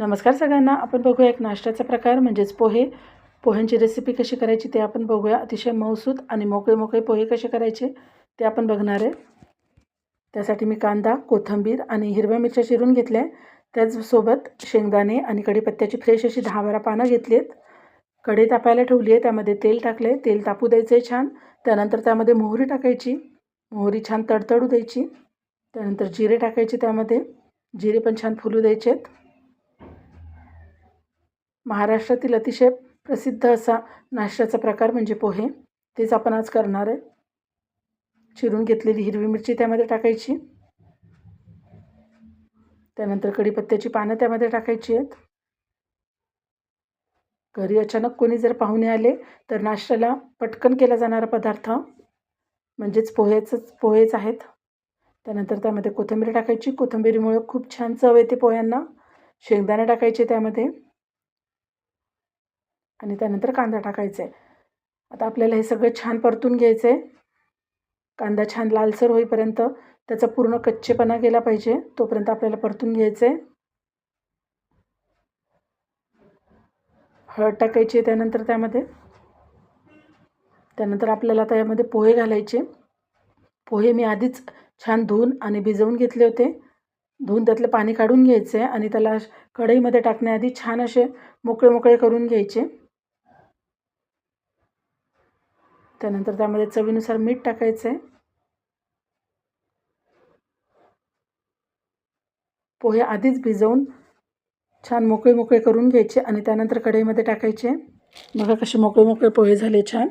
नमस्कार सगळ्यांना. आपण बघूया एक नाश्त्याचा प्रकार म्हणजेच पोहे. पोह्यांची रेसिपी कशी करायची ते आपण बघूया. अतिशय मऊसूत आणि मोकळे मोकळे पोहे कसे करायचे ते आपण बघणार आहे. त्यासाठी मी कांदा कोथिंबीर आणि हिरव्या मिरच्या चिरून घेतल्या. त्याचसोबत शेंगदाणे आणि कढीपत्त्याची फ्रेश अशी दहा बारा पानं घेतली आहेत कढी तापायला ठेवली आहे त्यामध्ये तेल टाकले तेल तापू द्यायचं आहे छान. त्यानंतर त्यामध्ये मोहरी टाकायची. मोहरी छान तडतडू द्यायची. त्यानंतर जिरे टाकायचे त्यामध्ये. जिरे पण छान फुलू द्यायचे आहेत महाराष्ट्रातील अतिशय प्रसिद्ध असा नाश्त्याचा प्रकार म्हणजे पोहे. तेच आपण आज करणार आहे. चिरून घेतलेली हिरवी मिरची त्यामध्ये टाकायची. त्यानंतर कढीपत्त्याची पानं त्यामध्ये टाकायची आहेत. घरी अचानक कोणी जर पाहुणे आले तर नाश्त्याला पटकन केला जाणारा पदार्थ म्हणजेच पोहेचंच पोहेच आहेत. त्यानंतर त्यामध्ये कोथिंबीर टाकायची. कोथिंबीरीमुळे खूप छान चव येते पोह्यांना. शेंगदाणे टाकायचे त्यामध्ये. आणि त्यानंतर कांदा टाकायचा. आहे आता आपल्याला हे सगळं छान परतून घ्यायचं आहे कांदा छान लालसर होईपर्यंत त्याचा पूर्ण कच्चेपणा गेला पाहिजे तोपर्यंत आपल्याला परतून घ्यायचं आहे हळद टाकायची आहे त्यानंतर त्यामध्ये. त्यानंतर आपल्याला आता यामध्ये पोहे घालायचे. पोहे मी आधीच छान धुवून आणि भिजवून घेतले होते. धुवून त्यातलं पाणी काढून घ्यायचं आहे आणि त्याला कढईमध्ये टाकण्याआधी छान असे मोकळे मोकळे करून घ्यायचे. त्यानंतर त्यामध्ये चवीनुसार मीठ टाकायचं आहे पोहे आधीच भिजवून छान मोकळे मोकळे करून घ्यायचे आणि त्यानंतर कढईमध्ये टाकायचे. बघा कसे मोकळे मोकळे पोहे झाले छान.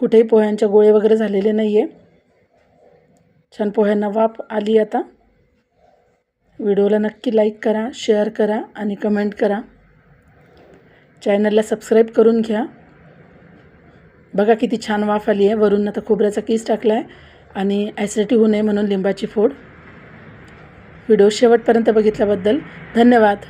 कुठेही पोह्यांच्या गोळे वगैरे झालेले नाही आहे छान पोह्यांना वाफ आली आता. व्हिडिओला नक्की लाईक करा शेअर करा आणि कमेंट करा. चॅनलला सबस्क्राईब करून घ्या. बघा किती छान वाफ आली आहे. वरून आता खोबऱ्याचा केस टाकला आहे आणि ॲसिडिटी होऊ नये म्हणून लिंबाची फोड. व्हिडिओ शेवटपर्यंत बघितल्याबद्दल धन्यवाद.